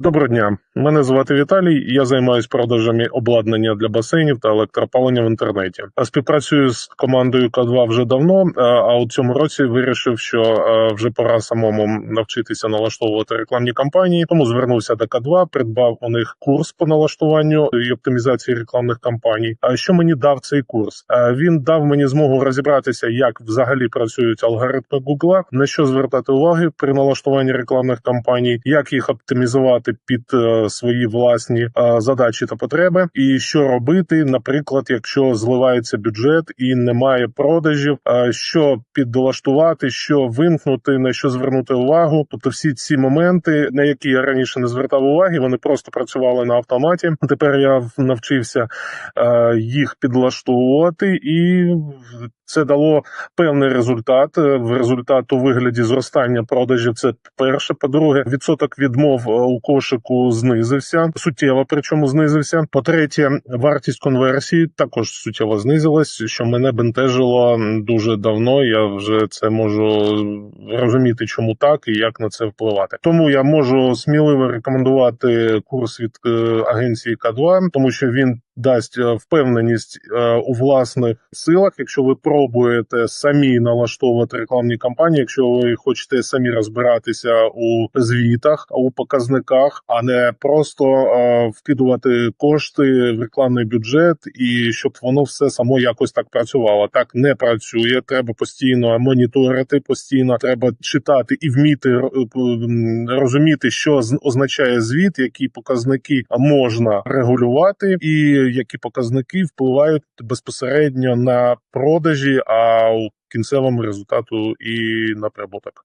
Доброго дня, мене звати Віталій. Я займаюся продажами обладнання для басейнів та електропалення в інтернеті. Співпрацюю з командою К2 вже давно. е, А у цьому році вирішив, що е, вже пора самому навчитися налаштовувати рекламні кампанії. Тому звернувся до К2, придбав у них курс по налаштуванню і оптимізації рекламних кампаній. А що мені дав цей курс? Е, Він дав мені змогу розібратися, як взагалі працюють алгоритми Google, на що звертати уваги при налаштуванні рекламних кампаній, як їх оптимізувати під свої власні е, задачі та потреби, і що робити, наприклад, якщо зливається бюджет і немає продажів, е, що підлаштувати, що вимкнути, на що звернути увагу. Тобто, всі ці моменти, на які я раніше не звертав уваги, вони просто працювали на автоматі. Тепер я навчився е, їх підлаштовувати, і це дало певний результат. В результат вигляді зростання продажів. Це перше. По-друге, відсоток відмов у кошику знизився суттєво, причому знизився. По-третє, вартість конверсії також суттєво знизилась, що мене бентежило дуже давно. Я вже це можу розуміти, чому так і як на це впливати. Тому я можу сміливо рекомендувати курс від е, агенції К2, тому що він дасть е, впевненість е, у власних силах, якщо ви пробуєте самі налаштовувати рекламні кампанії, якщо ви хочете самі розбиратися у звітах, у показниках, а не просто е, вкидувати кошти в рекламний бюджет і щоб воно все само якось так працювало. Так не працює. Треба постійно моніторити, постійно треба читати і вміти розуміти, що означає звіт, які показники можна регулювати, і які показники впливають безпосередньо на продажі, а у кінцевому результату і на прибуток.